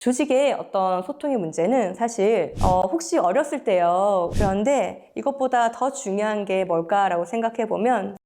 조직의 어떤 소통의 문제는 사실 어, 혹시 어렸을 때요. 그런데 이것보다 더 중요한 게 뭘까라고 생각해 보면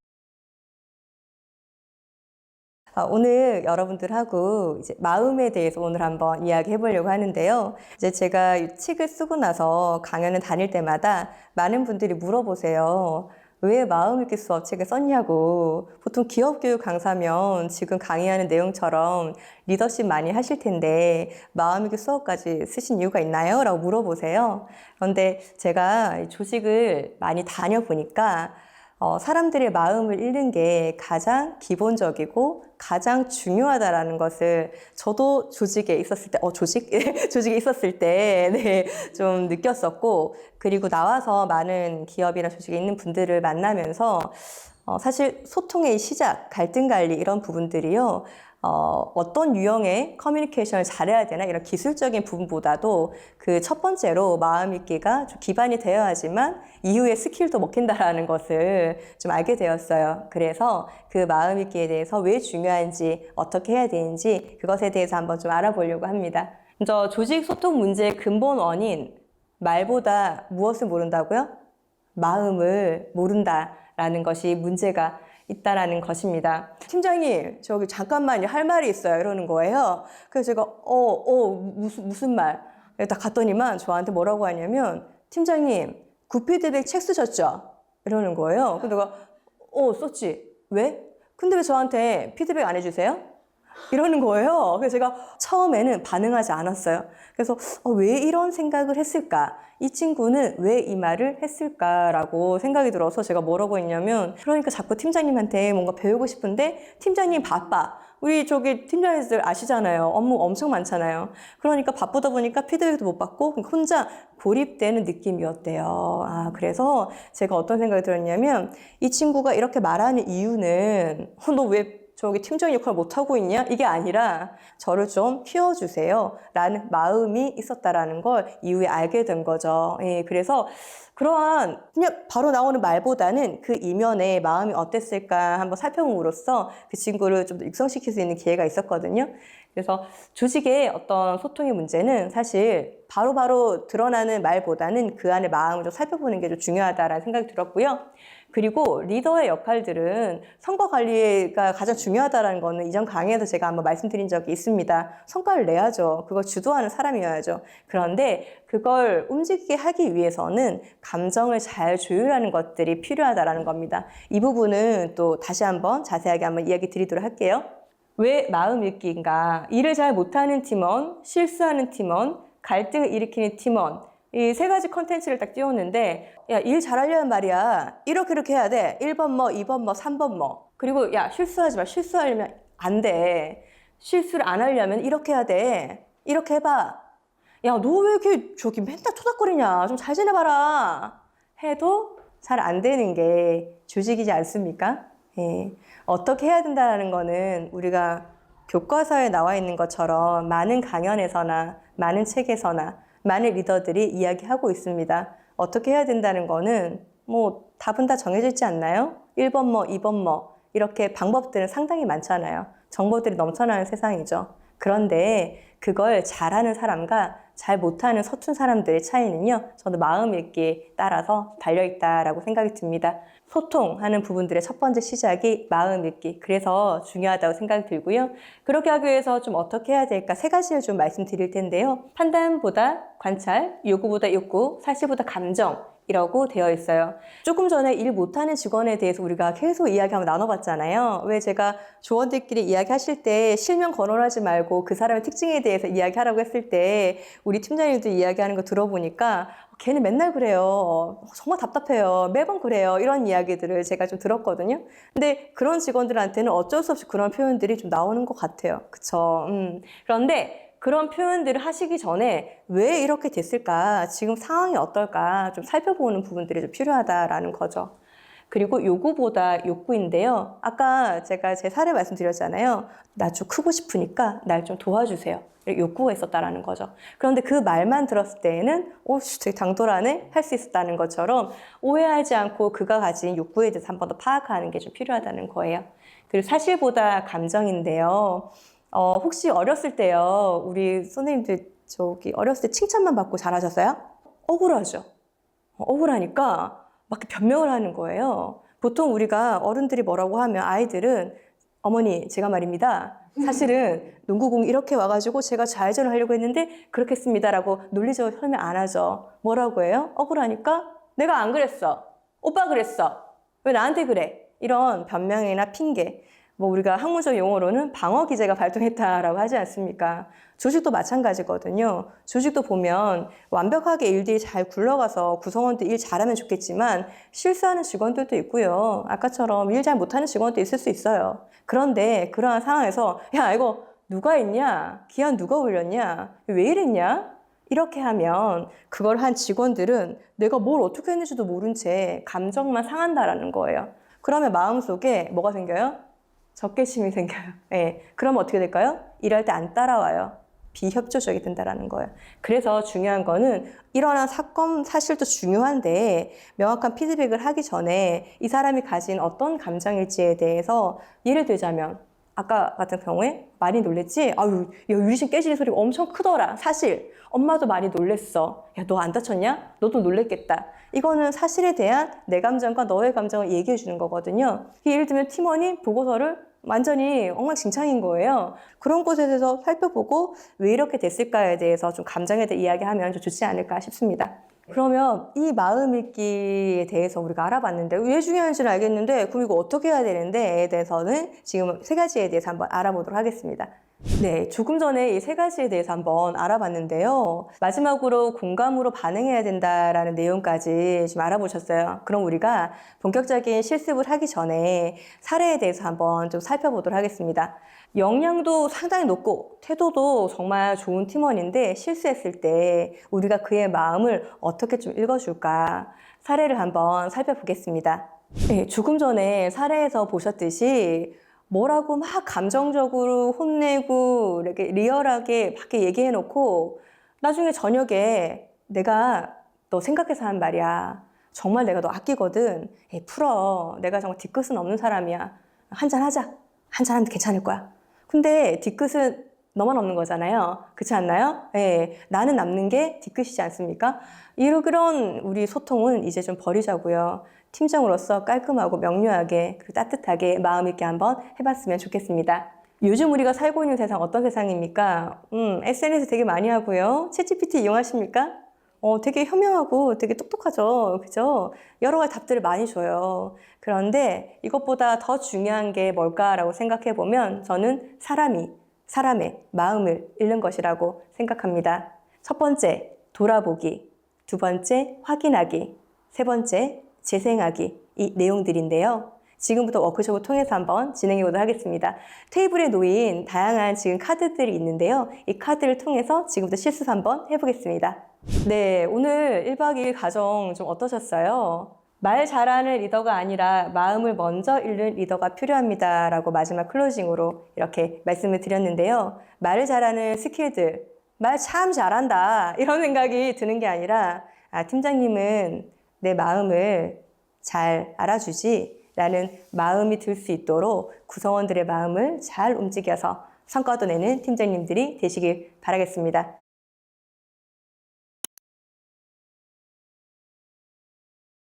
아, 오늘 여러분들하고 이제 마음에 대해서 오늘 한번 이야기해 보려고 하는데요. 이제 제가 이 책을 쓰고 나서 강연을 다닐 때마다 많은 분들이 물어보세요. 왜 마음읽기 수업 책을 썼냐고. 보통 기업교육 강사면 지금 강의하는 내용처럼 리더십 많이 하실 텐데 마음읽기 수업까지 쓰신 이유가 있나요? 라고 물어보세요. 그런데 제가 이 조직을 많이 다녀보니까 어, 사람들의 마음을 읽는 게 가장 기본적이고 가장 중요하다라는 것을 저도 조직에 있었을 때, 어, 조직? 조직에 있었을 때, 네, 좀 느꼈었고, 그리고 나와서 많은 기업이나 조직에 있는 분들을 만나면서, 어, 사실 소통의 시작, 갈등 관리 이런 부분들이요, 어, 어떤 유형의 커뮤니케이션을 잘해야 되나 이런 기술적인 부분보다도 그 첫 번째로 마음 읽기가 좀 기반이 되어야지만 이후에 스킬도 먹힌다라는 것을 좀 알게 되었어요. 그래서 그 마음 읽기에 대해서 왜 중요한지 어떻게 해야 되는지 그것에 대해서 한번 좀 알아보려고 합니다. 먼저 조직 소통 문제의 근본 원인 말보다 무엇을 모른다고요? 마음을 모른다 라는 것이 문제가 있다라는 것입니다. 팀장님, 저기 잠깐만요. 할 말이 있어요. 이러는 거예요. 그래서 제가, 어, 어, 무슨, 무슨 말? 딱 갔더니만 저한테 뭐라고 하냐면, 팀장님, 구피드백 책 쓰셨죠? 이러는 거예요. 근데 내가, 어, 썼지. 왜? 근데 왜 저한테 피드백 안 해주세요? 이러는 거예요. 그래서 제가 처음에는 반응하지 않았어요. 그래서 어, 왜 이런 생각을 했을까? 이 친구는 왜 이 말을 했을까라고 생각이 들어서 제가 뭐라고 했냐면 그러니까 자꾸 팀장님한테 뭔가 배우고 싶은데 팀장님 바빠. 우리 저기 팀장님들 아시잖아요. 업무 엄청 많잖아요. 그러니까 바쁘다 보니까 피드백도 못 받고 혼자 고립되는 느낌이었대요. 아, 그래서 제가 어떤 생각이 들었냐면 이 친구가 이렇게 말하는 이유는 어, 너왜 저기 팀장 역할 못하고 있냐? 이게 아니라 저를 좀 키워주세요. 라는 마음이 있었다라는 걸 이후에 알게 된 거죠. 예, 그래서 그러한 그냥 바로 나오는 말보다는 그 이면에 마음이 어땠을까 한번 살펴봄으로써 그 친구를 좀 더 육성시킬 수 있는 기회가 있었거든요. 그래서 조직의 어떤 소통의 문제는 사실 바로바로 드러나는 말보다는 그 안에 마음을 좀 살펴보는 게 좀 중요하다라는 생각이 들었고요. 그리고 리더의 역할들은 성과 관리가 가장 중요하다는 거는 이전 강의에서 제가 한번 말씀드린 적이 있습니다. 성과를 내야죠. 그걸 주도하는 사람이어야죠. 그런데 그걸 움직이게 하기 위해서는 감정을 잘 조율하는 것들이 필요하다라는 겁니다. 이 부분은 또 다시 한번 자세하게 한번 이야기 드리도록 할게요. 왜 마음 읽기인가? 일을 잘 못하는 팀원, 실수하는 팀원, 갈등을 일으키는 팀원, 이 세 가지 컨텐츠를 딱 띄웠는데, 야, 일 잘하려면 말이야. 이렇게 이렇게 해야 돼. 1번 뭐, 2번 뭐, 3번 뭐. 그리고 야, 실수하지 마. 실수하려면 안 돼. 실수를 안 하려면 이렇게 해야 돼. 이렇게 해봐. 야, 너 왜 이렇게 저기 맨날 토닥거리냐. 좀 잘 지내봐라. 해도 잘 안 되는 게 조직이지 않습니까? 예. 어떻게 해야 된다는 거는 우리가 교과서에 나와 있는 것처럼 많은 강연에서나 많은 책에서나 많은 리더들이 이야기하고 있습니다. 어떻게 해야 된다는 거는 뭐 답은 다 정해져 있지 않나요? 1번 뭐, 2번 뭐 이렇게 방법들은 상당히 많잖아요. 정보들이 넘쳐나는 세상이죠. 그런데 그걸 잘하는 사람과 잘 못하는 서툰 사람들의 차이는요, 저는 마음 읽기에 따라서 달려있다라고 생각이 듭니다. 소통하는 부분들의 첫 번째 시작이 마음 읽기. 그래서 중요하다고 생각이 들고요. 그렇게 하기 위해서 좀 어떻게 해야 될까 세 가지를 좀 말씀드릴 텐데요. 판단보다 관찰, 요구보다 욕구, 사실보다 감정. 이라고 되어 있어요. 조금 전에 일 못하는 직원에 대해서 우리가 계속 이야기하고 나눠봤잖아요. 왜 제가 조원들끼리 이야기하실 때 실명 거론하지 말고 그 사람의 특징에 대해서 이야기하라고 했을 때 우리 팀장님도 이야기하는 거 들어보니까 걔는 맨날 그래요. 정말 답답해요. 매번 그래요. 이런 이야기들을 제가 좀 들었거든요. 근데 그런 직원들한테는 어쩔 수 없이 그런 표현들이 좀 나오는 것 같아요. 그쵸. 음. 그런데 그런 표현들을 하시기 전에 왜 이렇게 됐을까? 지금 상황이 어떨까? 좀 살펴보는 부분들이 좀 필요하다라는 거죠. 그리고 요구보다 욕구인데요. 아까 제가 제 사례 말씀드렸잖아요. 나 좀 크고 싶으니까 날 좀 도와주세요. 욕구가 있었다라는 거죠. 그런데 그 말만 들었을 때에는 오, 되게 당돌하네? 할 수 있었다는 것처럼 오해하지 않고 그가 가진 욕구에 대해서 한 번 더 파악하는 게 좀 필요하다는 거예요. 그리고 사실보다 감정인데요. 어, 혹시 어렸을 때요, 우리 선생님들 저기 어렸을 때 칭찬만 받고 잘하셨어요? 억울하죠. 어, 억울하니까 막 변명을 하는 거예요. 보통 우리가 어른들이 뭐라고 하면 아이들은 어머니, 제가 말입니다. 사실은 농구공 이렇게 와가지고 제가 좌회전을 하려고 했는데 그렇겠습니다라고 논리적으로 설명 안 하죠. 뭐라고 해요? 억울하니까 내가 안 그랬어. 오빠 그랬어. 왜 나한테 그래? 이런 변명이나 핑계. 뭐 우리가 학문적 용어로는 방어 기제가 발동했다라고 하지 않습니까? 조직도 마찬가지거든요. 조직도 보면 완벽하게 일들이 잘 굴러가서 구성원들 일 잘하면 좋겠지만 실수하는 직원들도 있고요. 아까처럼 일 잘 못하는 직원도 있을 수 있어요. 그런데 그러한 상황에서 야 이거 누가 했냐? 기한 누가 올렸냐? 왜 이랬냐? 이렇게 하면 그걸 한 직원들은 내가 뭘 어떻게 했는지도 모른 채 감정만 상한다라는 거예요. 그러면 마음속에 뭐가 생겨요? 적개심이 생겨요. 예. 그러면 어떻게 될까요? 일할 때 안 따라와요. 비협조적이 된다라는 거예요. 그래서 중요한 거는 일어난 사건 사실도 중요한데 명확한 피드백을 하기 전에 이 사람이 가진 어떤 감정일지에 대해서 예를 들자면 아까 같은 경우에 많이 놀랬지? 아유, 야, 유리신 깨지는 소리가 엄청 크더라. 사실 엄마도 많이 놀랬어. 야, 너 안 다쳤냐? 너도 놀랬겠다. 이거는 사실에 대한 내 감정과 너의 감정을 얘기해 주는 거거든요. 예를 들면 팀원이 보고서를 완전히 엉망진창인 거예요. 그런 곳에 대해서 살펴보고 왜 이렇게 됐을까에 대해서 좀 감정에 대해 이야기하면 좀 좋지 않을까 싶습니다. 그러면 이 마음 읽기에 대해서 우리가 알아봤는데 왜 중요한지는 알겠는데 이거 어떻게 해야 되는데에 대해서는 지금 세 가지에 대해서 한번 알아보도록 하겠습니다. 네, 조금 전에 이 세 가지에 대해서 한번 알아봤는데요. 마지막으로 공감으로 반응해야 된다라는 내용까지 좀 알아보셨어요. 그럼 우리가 본격적인 실습을 하기 전에 사례에 대해서 한번 좀 살펴보도록 하겠습니다. 역량도 상당히 높고 태도도 정말 좋은 팀원인데 실수했을 때 우리가 그의 마음을 어떻게 좀 읽어줄까 사례를 한번 살펴보겠습니다. 네, 조금 전에 사례에서 보셨듯이 뭐라고 막 감정적으로 혼내고 이렇게 리얼하게 밖에 얘기해 놓고 나중에 저녁에 내가 너 생각해서 한 말이야. 정말 내가 너 아끼거든. 에이, 풀어. 내가 정말 뒤끝은 없는 사람이야. 한잔 하자. 한잔 하면 괜찮을 거야. 근데 뒤끝은 너만 없는 거잖아요. 그렇지 않나요? 예, 나는 남는 게 뒤끝이지 않습니까? 이런 그런 우리 소통은 이제 좀 버리자고요. 팀장으로서 깔끔하고 명료하게 그리고 따뜻하게 마음 있게 한번 해봤으면 좋겠습니다. 요즘 우리가 살고 있는 세상 어떤 세상입니까? 음, SNS 되게 많이 하고요. 챗GPT 이용하십니까? 어, 되게 현명하고 되게 똑똑하죠. 그죠? 여러 가지 답들을 많이 줘요. 그런데 이것보다 더 중요한 게 뭘까라고 생각해 보면 저는 사람이, 사람의 마음을 읽는 것이라고 생각합니다. 첫 번째, 돌아보기. 두 번째, 확인하기. 세 번째, 재생하기. 이 내용들인데요. 지금부터 워크숍을 통해서 한번 진행해 보도록 하겠습니다. 테이블에 놓인 다양한 지금 카드들이 있는데요. 이 카드를 통해서 지금부터 실습 한번 해보겠습니다. 네, 오늘 1박 2일 가정 좀 어떠셨어요? 말 잘하는 리더가 아니라 마음을 먼저 읽는 리더가 필요합니다. 라고 마지막 클로징으로 이렇게 말씀을 드렸는데요. 말을 잘하는 스킬들, 말 참 잘한다. 이런 생각이 드는 게 아니라, 아, 팀장님은 내 마음을 잘 알아주지. 라는 마음이 들 수 있도록 구성원들의 마음을 잘 움직여서 성과도 내는 팀장님들이 되시길 바라겠습니다.